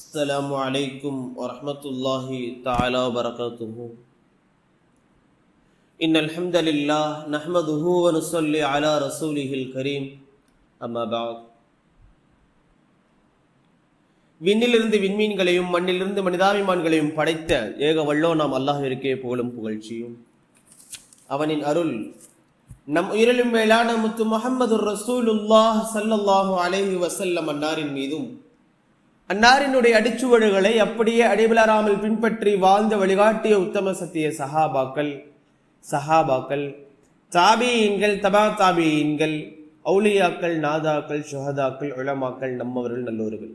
السلام عليكم ورحمة الله تعالى وبركاته إن الحمد لله نحمده ونصلي على رسوله الكريم أما بعد விண்ணிலிருந்து விண்மீன்களையும் மண்ணிலிருந்து மனிதாபிமான்களையும் படைத்த ஏக வல்லோ நாம் அல்லாஹிற்கே புகழும் புகழ்ச்சியும் அவனின் அருள் நம் உயிரிலும் மேலான முத்து முகமது ரசூலுல்லாஹ் ஸல்லல்லாஹு அலைஹி வஸல்லம் அன்னாரின் மீதும் அன்னாரினுடைய அடிச்சுவடுகளை அப்படியே அடிபலராமல் பின்பற்றி வாழ்ந்த வழிகாட்டிய உத்தம சத்திய சஹாபாக்கள் சஹாபாக்கள் தாபியீன்கள் தபா தாபியீன்கள் அவுலியாக்கள் நாதாக்கள் சுஹதாக்கள் உளமாக்கள் நம்மவர்கள் நல்லோர்கள்.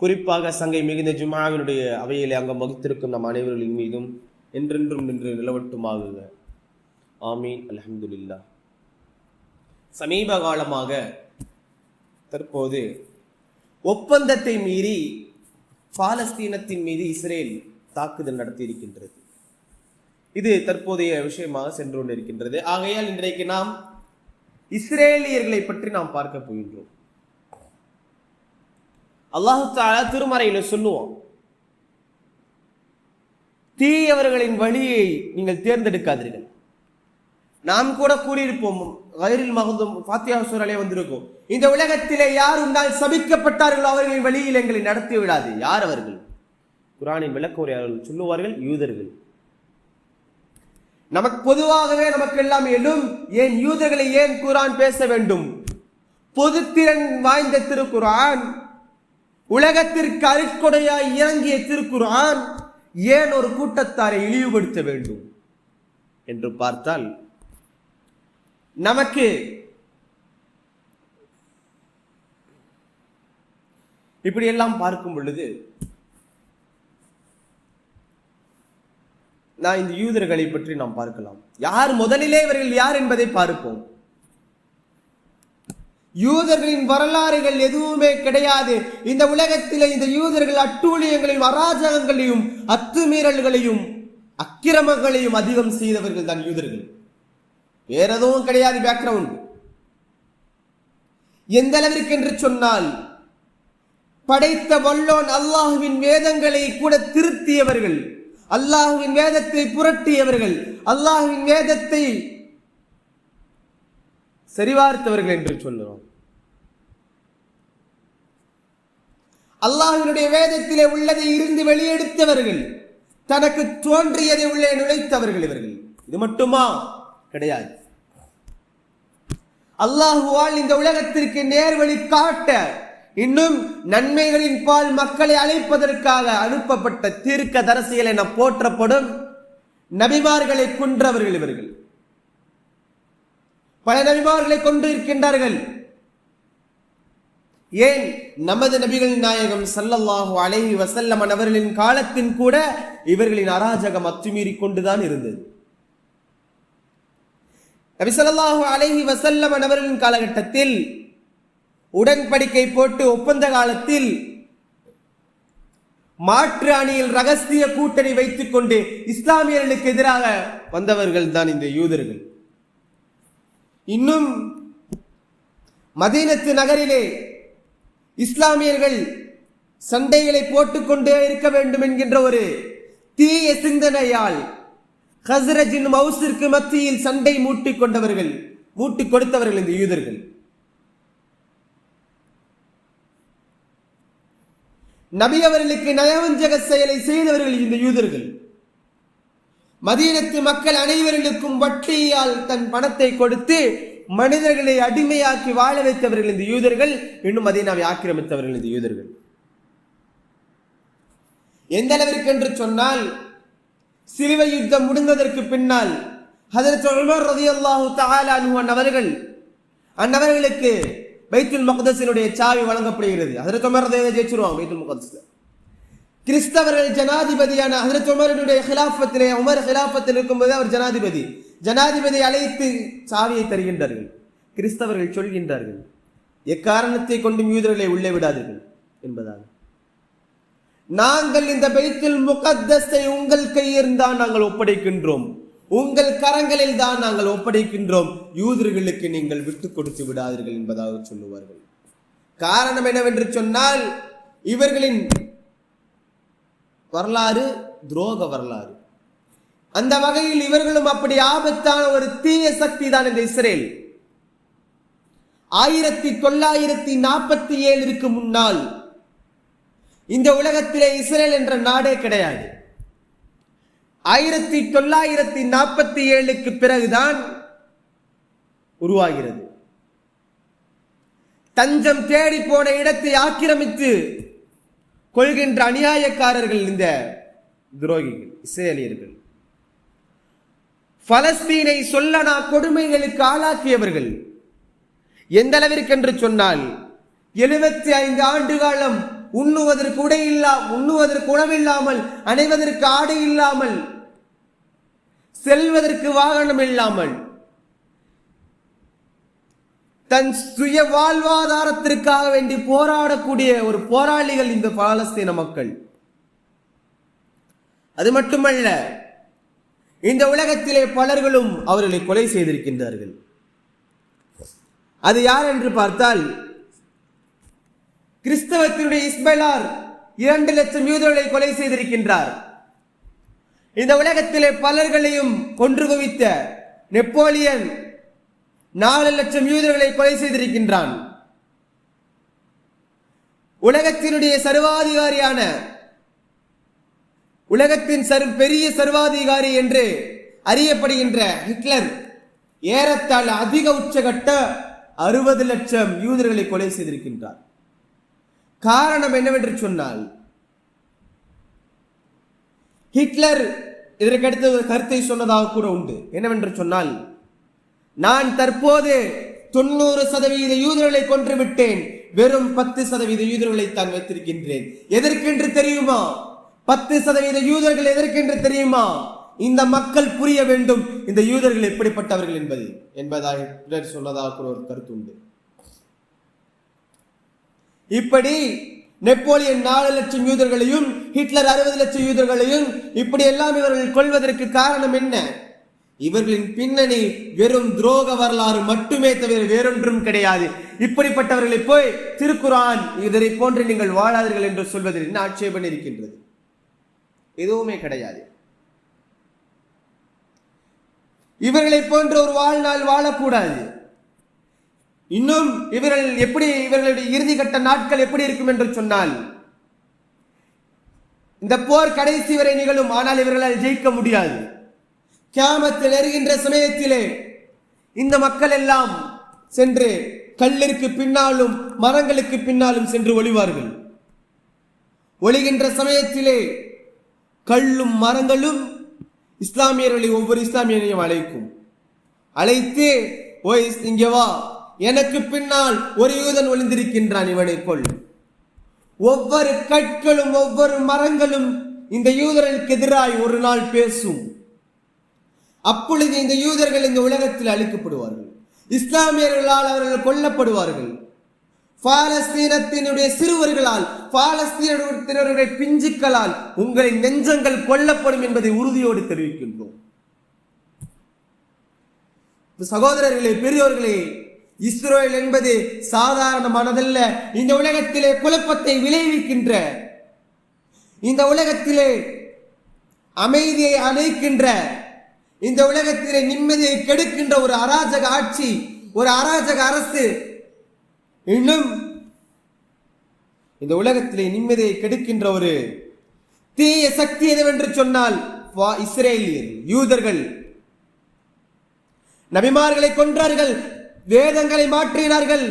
குறிப்பாக சங்கை மிகுந்த ஜுமாவினுடைய அவையிலே அங்கம் வகுத்திருக்கும் நம் அனைவர்களின் மீதும் என்றென்றும் நின்று நிலவட்டுமாகுக. ஆமீன். அலமதுல்லா சமீப காலமாக தற்போது ஒப்பந்தத்தை மீறி பாலஸ்தீனத்தின் மீது இஸ்ரேல் தாக்குதல் நடத்தியிருக்கின்றது. இது தற்போதைய விஷயமாக சென்று கொண்டிருக்கின்றது ஆகையால் இன்றைக்கு நாம் இஸ்ரேலியர்களை பற்றி நாம் பார்க்க போகின்றோம். அல்லாஹு தாலா திருமறையில சொல்லுவோம் தீயவர்களின் வழியை நீங்கள் தேர்ந்தெடுக்காதீர்கள். நாம் கூட கூறியிருப்போம் வயரில் மகந்தும் பாத்தியா சூழலே வந்திருக்கும். இந்த உலகத்திலே யார் உண்டால் சபிக்கப்பட்டார்களோ அவர்களின் வழியில் எங்களை நடத்தி விடாது. யார் அவர்கள்? குரானின் விளக்க உரையாளர்கள் சொல்லுவார்கள் யூதர்கள். நமக்கு பொதுவாகவே நமக்கு எல்லாம் எழும் ஏன் யூதர்களை ஏன் குரான் பேச வேண்டும்? பொது திறன் வாய்ந்த திருக்குரான் உலகத்திற்கு அருட்கொடையாய் இறங்கிய திருக்குரான் ஏன் ஒரு கூட்டத்தாரை இழிவுபடுத்த வேண்டும்? என்று பார்த்தால் நமக்கு இப்படியெல்லாம் பார்க்கும் பொழுது நான் இந்த யூதர்களை பற்றி நாம் பார்க்கலாம். யார் முதலிலே இவர்கள் யார் என்பதை பார்ப்போம். யூதர்களின் வரலாறுகள் எதுவுமே கிடையாது. இந்த உலகத்தில் இந்த யூதர்கள் அட்டூழியங்களையும் அராஜகங்களையும் அத்துமீறல்களையும் அக்கிரமங்களையும் அதிகம் செய்தவர்கள் தான் யூதர்கள். வேற எதுவும் கிடையாது பேக்ரவுண்ட் எந்த அளவிற்கு என்று சொன்னால் படைத்த வல்லோன் அல்லாஹுவின் வேதங்களை கூட திருத்தியவர்கள் அல்லாஹுவின் வேதத்தை புரட்டியவர்கள் அல்லாஹுவின் வேதத்தை சரிபார்த்தவர்கள் என்று சொல்லுவோம் அல்லாஹினுடைய வேதத்திலே உள்ளதை இருந்து வெளியெடுத்தவர்கள் தனக்கு தோன்றியதை உள்ளே நுழைத்தவர்கள் இவர்கள். இது மட்டுமா? கிடையாது. அல்லாஹுவால் இந்த உலகத்திற்கு நேர்வழி காட்ட இன்னும் நன்மைகளின் பால் மக்களை அழைப்பதற்காக அனுப்பப்பட்ட தீர்க்க தரசியல் என போற்றப்படும் நபிமார்களை கொன்றவர்கள் இவர்கள். பல நபிமார்களை கொண்டு இருக்கின்றார்கள். ஏன்? நமது நபிகள் நாயகம் சல்லல்லாஹு அலைஹி வசல்லமன் அவர்களின் காலத்தின் கூட இவர்களின் அராஜகம் அத்துமீறி கொண்டுதான் இருந்தது. நபிசல்லாஹு ஸல்லல்லாஹு அலைஹி வசல்லம் அவர்களின் காலகட்டத்தில் உடன்படிக்கை போட்டு ஒப்பந்த காலத்தில் மாற்று அணியில் ரகசிய கூட்டணி வைத்துக் கொண்டு இஸ்லாமியர்களுக்கு எதிராக வந்தவர்கள் தான் இந்த யூதர்கள். இன்னும் மதீனத்து நகரிலே இஸ்லாமியர்கள் சண்டைகளை போட்டுக்கொண்டே இருக்க வேண்டும் என்கின்ற ஒரு தீய சிந்தனையால் ஹசரஜின் மவுசிற்கு மத்தியில் சண்டை மூட்டி கொண்டவர்கள் மூட்டிக் கொடுத்தவர்கள் இந்த யூதர்கள். நபி அவர்களுக்கு நயவஞ்சக செயலை செய்தவர்கள் இந்த யூதர்கள். மதீனத்து மக்கள் அனைவர்களுக்கும் வட்டியால் தன் பணத்தை கொடுத்து மனிதர்களை அடிமையாக்கி வாழ வைத்தவர்கள் இந்த யூதர்கள் இன்னும் மதீனாவை ஆக்கிரமித்தவர்கள் இந்த யூதர்கள். எந்த அளவிற்கு என்று சொன்னால் சிலுவை யுத்தம் முடிந்ததற்கு பின்னால் ஹதரத் உமர் ரலியல்லாஹு தஆலா அன்ஹு அன்னவர்கள் அன்னவர்களுக்கு பைத்துல் மக்தஸினுடைய சாவி வழங்கப்படுகிறது. ஹதரத் உமர் ரலியல்லாஹு ஜெயிச்சிருவாங்க பைத்துல் மக்தஸ்ல. கிறிஸ்தவர்கள் ஜனாதிபதியான ஹதரத் உமரினுடைய ஹிலாஃபத்திலே உமர் ஹிலாஃபத்தில் இருக்கும்போது அவர் ஜனாதிபதி. ஜனாதிபதி அழைத்து சாவியை தருகின்றார்கள். கிறிஸ்தவர்கள் சொல்கின்றார்கள் எக்காரணத்தை கொண்டும் யூதர்களை உள்ளே விடாதீர்கள் என்பதாக. நாங்கள் இந்த பைத்தில் முகத்தஸை உங்கள் கையில் தான் நாங்கள் ஒப்படைக்கின்றோம். உங்கள் கரங்களில் தான் நாங்கள் ஒப்படைக்கின்றோம். யூதர்களுக்கு நீங்கள் விட்டு கொடுத்து விடாதீர்கள் என்பதாக சொல்லுவார்கள். காரணம் என்னவென்று சொன்னால் இவர்களின் வரலாறு துரோக வரலாறு. அந்த வகையில் இவர்களும் அப்படி ஆபத்தான ஒரு தீய சக்தி தான் இந்த இஸ்ரேல். ஆயிரத்தி தொள்ளாயிரத்தி நாற்பத்தி ஏழுக்கு முன்னால் இந்த உலகத்திலே இஸ்ரேல் என்ற நாடே கிடையாது. ஆயிரத்தி தொள்ளாயிரத்தி நாற்பத்தி ஏழுக்கு பிறகுதான் உருவாகிறது. தஞ்சம் தேடி போன இடத்தை ஆக்கிரமித்து கொள்கின்ற அநியாயக்காரர்கள் இந்த துரோகிகள் இஸ்ரேலியர்கள். பலஸ்தீனை சொல்லனா கொடுமைகளுக்கு ஆளாக்கியவர்கள். எந்த அளவிற்கு என்று சொன்னால் எழுபத்தி ஐந்து ஆண்டு காலம் உண்ணுவதற்கு உடை இல்லா உண்ணுவதற்கு உணவில்லாமல் அணைவதற்கு ஆடை இல்லாமல் செல்வதற்கு வாகனம் இல்லாமல் தன் சுய வாழ்வாதாரத்திற்காக வேண்டி போராடக்கூடிய ஒரு போராளிகள் இந்த பாலஸ்தீன மக்கள். அது மட்டுமல்ல இந்த உலகத்திலே பலர்களும் அவர்களை கொலை செய்திருக்கின்றார்கள். அது யார் என்று பார்த்தால் கிறிஸ்தவத்தினுடைய இஸ்பலார் இரண்டு லட்சம் யூதர்களை கொலை செய்திருக்கின்றார். இந்த உலகத்திலே பலர்களையும் கொன்று குவித்த நெப்போலியன் நாலு லட்சம் யூதர்களை கொலை செய்திருக்கின்றான். உலகத்தினுடைய சர்வாதிகாரியான உலகத்தின் சர் பெரிய சர்வாதிகாரி என்று அறியப்படுகின்ற ஹிட்லர் ஏறத்தாழ அதிக உச்சகட்ட அறுபது லட்சம் யூதர்களை கொலை செய்திருக்கின்றார். காரணம் என்னவென்று சொன்னால் ஹிட்லர் இதற்கடுத்து ஒரு கருத்தை சொன்னதாக கூட உண்டு. என்னவென்று சொன்னால் நான் தற்போது தொண்ணூறு சதவீத யூதர்களை கொன்று விட்டேன். வெறும் பத்து சதவீத யூதர்களை தான் வைத்திருக்கின்றேன். எதற்கென்று தெரியுமா? பத்து சதவீத யூதர்கள் எதற்கென்று தெரியுமா? இந்த மக்கள் புரிய வேண்டும். இந்த யூதர்கள் எப்படிப்பட்டவர்கள் என்பது என்பதாக சொன்னதாக கூட ஒரு கருத்து உண்டு. இப்படி நெப்போலியன் நாலு லட்சம் யூதர்களையும் ஹிட்லர் அறுபது லட்சம் யூதர்களையும் இப்படி எல்லாம் இவர்கள் கொள்வதற்கு காரணம் என்ன? இவர்களின் பின்னணி வெறும் துரோக வரலாறு மட்டுமே தவிர வேறொன்றும் கிடையாது. இப்படிப்பட்டவர்களை போய் திருக்குரான் இதனை போன்று நீங்கள் வாழாதீர்கள் என்று சொல்வதில் என்ன ஆட்சேபம் இருக்கின்றது? எதுவுமே கிடையாது. இவர்களை போன்ற ஒரு வாழ்நாள் வாழக்கூடாது. இன்னும் இவர்கள் எப்படி இவர்களுடைய இறுதி கட்ட நாட்கள் எப்படி இருக்கும் என்று சொன்னால் இந்த போர் கடைசி வரை நிகழும் ஆனால் இவர்களால் ஜெயிக்க முடியாது. கியாமத்தில் எறுகின்ற சமயத்திலே இந்த மக்கள் எல்லாம் சென்று கல்லிற்கு பின்னாலும் மரங்களுக்கு பின்னாலும் சென்று ஒளிவார்கள். ஒளிகின்ற சமயத்திலே கல்லும் மரங்களும் இஸ்லாமியர்களை ஒவ்வொரு இஸ்லாமியரையும் அழைக்கும். அழைத்து ஓய் இங்கே வா எனக்கு பின்னால் ஒரு யூதன் ஒளிந்திருக்கின்றான் இவனை கொள் ஒவ்வொரு கற்களும் ஒவ்வொரு மரங்களும் இந்த யூதர்களுக்கு எதிராய் ஒரு நாள் பேசும். அப்பொழுது இந்த யூதர்கள் இந்த உலகத்தில் அழிக்கப்படுவார்கள். இஸ்லாமியர்களால் அவர்கள் கொல்லப்படுவார்கள். பாலஸ்தீனத்தினுடைய சிறுவர்களால் பாலஸ்தீனத்தினருடைய பிஞ்சுக்களால் உங்களின் நெஞ்சங்கள் கொல்லப்படும் என்பதை உறுதியோடு தெரிவிக்கின்றோம். சகோதரர்களே பெரியோர்களே இஸ்ரேல் என்பது சாதாரணமானதல்ல இந்த உலகத்திலே குழப்பத்தை விளைவிக்கின்ற இந்த உலகத்திலே அமைதியை அணைக்கின்ற இந்த உலகத்திலே நிம்மதியை கெடுக்கின்ற ஒரு அராஜக ஆட்சி ஒரு அராஜக அரசு. இன்னும் இந்த உலகத்திலே நிம்மதியை கெடுக்கின்ற ஒரு தீய சக்தி எதுவென்று சொன்னால் வா- இஸ்ரேலியர் யூதர்கள். நபிமார்களை கொன்றார்கள் வேதங்களை மாற்றினார்கள்.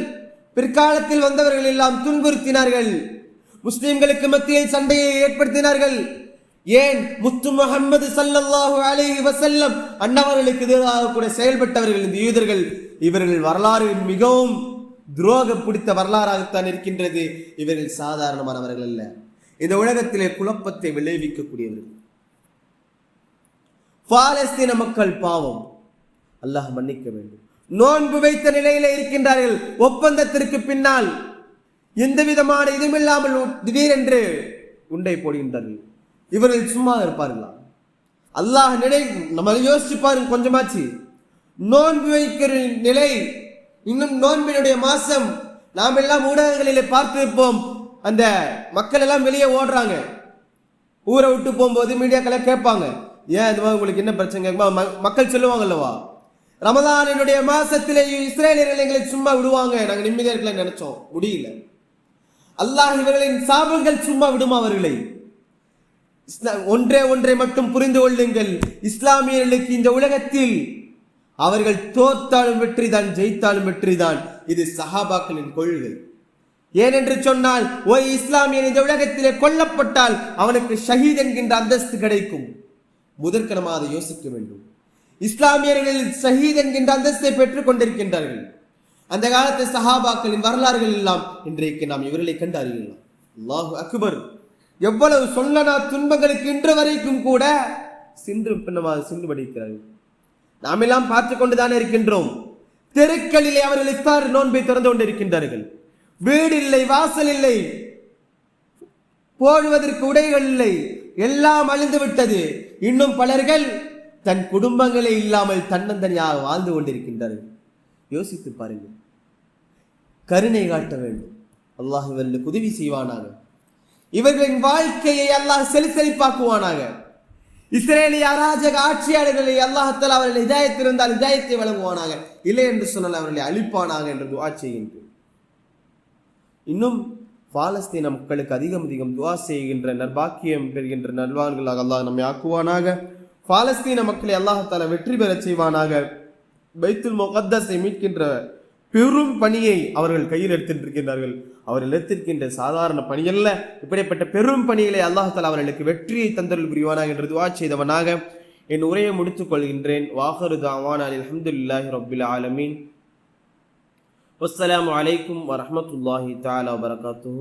பிற்காலத்தில் வந்தவர்கள் எல்லாம் துன்புறுத்தினார்கள். முஸ்லிம்களுக்கு மத்தியில் சண்டையை ஏற்படுத்தினார்கள். ஏன்? முத்து முகமது சல்லல்லாஹு அலைஹி வசல்லம் அன்னவர்களுக்கு எதிராக கூட செயல்பட்டவர்கள் இந்த யூதர்கள். இவர்கள் வரலாறு மிகவும் துரோகம் பிடித்த வரலாறாகத்தான் இருக்கின்றது. இவர்கள் சாதாரணமானவர்கள் அல்ல. இந்த உலகத்திலே குழப்பத்தை விளைவிக்கக்கூடியவர்கள். பாலஸ்தீன மக்கள் பாவம். அல்லாஹ் மன்னிக்க வேண்டும். நோன்பு வைத்த நிலையில இருக்கின்றார்கள். ஒப்பந்தத்திற்கு பின்னால் எந்த விதமான இதுமில்லாமல் திடீரென்று உண்டை போடுகின்றார்கள். இவர்கள் சும்மா இருப்பார்களா? அல்லாஹ் நிலை நம்ம யோசிச்சு பாருங்க கொஞ்சமாச்சு. நோன்பு வைக்கிற நிலை இன்னும் நோன்பினுடைய மாசம் நாம் எல்லாம் ஊடகங்களிலே பார்த்திருப்போம். அந்த மக்கள் எல்லாம் வெளியே ஓடுறாங்க. ஊரை விட்டு போகும்போது மீடியாக்களை கேட்பாங்க. ஏன் இதுவா உங்களுக்கு என்ன பிரச்சனை? ம- மக்கள் சொல்லுவாங்கல்லவா ரமதானினுடைய மாசத்திலே இஸ்ரேலியர்கள் எங்களை சும்மா விடுவாங்க. நாங்க நிம்மதியா இருக்கல நினைச்சோம். முடியல. அல்லாஹ் இவர்களின் சாபங்கள் சும்மா விடுமா அவர்களை? இஸ்லா- ஒன்றே ஒன்றை மட்டும் புரிந்து கொள்ளுங்கள். இஸ்லாமியர்களுக்கு இந்த உலகத்தில் அவர்கள் தோத்தாலும் வெற்றிதான் ஜெயித்தாலும் வெற்றிதான். இது சஹாபாக்களின் கொள்கை. ஏனென்று சொன்னால் ஒரு இஸ்லாமியன் இந்த உலகத்திலே கொல்லப்பட்டால் அவனுக்கு ஷஹீத் என்கின்ற அந்தஸ்து கிடைக்கும். முதற்கனமாக அதை யோசிக்க வேண்டும். இஸ்லாமியர்கள் ஷஹீத் என்கின்ற அந்தஸ்தை பெற்றுக் கொண்டிருக்கின்றார்கள். அந்த காலத்து சஹாபாக்களின் வரலாறுகள் எல்லாம் இன்றைக்கு நாம் இவர்களை கண்டு அறியலாம் அல்லாஹு அக்பர். எவ்வளவு சொல்லனா துன்பங்களுக்கு இன்று வரைக்கும் கூட சின்று பின்னமாக சிந்து படிக்கிறார்கள். நாம் எல்லாம் பார்த்து கொண்டுதானே இருக்கின்றோம். தெருக்களிலே அவர்கள் இஃப்தார் நோன்பை திறந்து கொண்டிருக்கின்றார்கள். வீடு இல்லை வாசல் இல்லை போடுவதற்கு உடைகள் இல்லை. எல்லாம் அழிந்து விட்டது இன்னும் பலர்கள் தன் குடும்பங்களே இல்லாமல் தன்னந்தனியாக வாழ்ந்து கொண்டிருக்கின்றார்கள் யோசித்து பாருங்கள். கருணை காட்ட வேண்டும். அல்லாஹ் இவர்களுக்கு உதவி செய்வானாக. இவர்களின் வாழ்க்கையை அல்லாஹ் செலுத்தளிப்பாக்குவானாக இஸ்ரேலிய அராஜக ஆட்சியாளர்களை அல்லாஹத்தால் அவர்கள் இதாயத்தில் இருந்தால் இதாயத்தை வழங்குவானாக. இல்லை என்று சொன்னால் அவர்களை அழிப்பானாக என்று துவா செய்கின்றோம் இன்னும் பாலஸ்தீன மக்களுக்கு அதிகம் அதிகம் துவா செய்கின்ற நற்பாக்கியம் பெறுகின்ற நல்வான்களாக அல்லாஹ் நம்மை ஆக்குவானாக. பாலஸ்தீன மக்களை அல்லாஹால வெற்றி பெறச் செய்வானாக. பைத்துல் முகத்தஸை மீட்கின்ற பெரும் பணியை அவர்கள் கையில் எடுத்திருக்கின்றார்கள். அவர்கள் எடுத்திருக்கின்ற சாதாரண பணியல்ல இப்படிப்பட்ட பெரும் பணிகளை அல்லாஹால அவர்களுக்கு வெற்றியை தந்தருள் புரிவானாக என்று துவா செய்தவனாக. என் உரையை முடித்துக் கொள்கின்றேன். வாஹரு தாவான் அஹமதுல்லாஹி ரப்பில் ஆலமீன். வஸ்ஸலாமு அலைக்கும் வரமத்துல்லாஹி தாலா வரகாத்து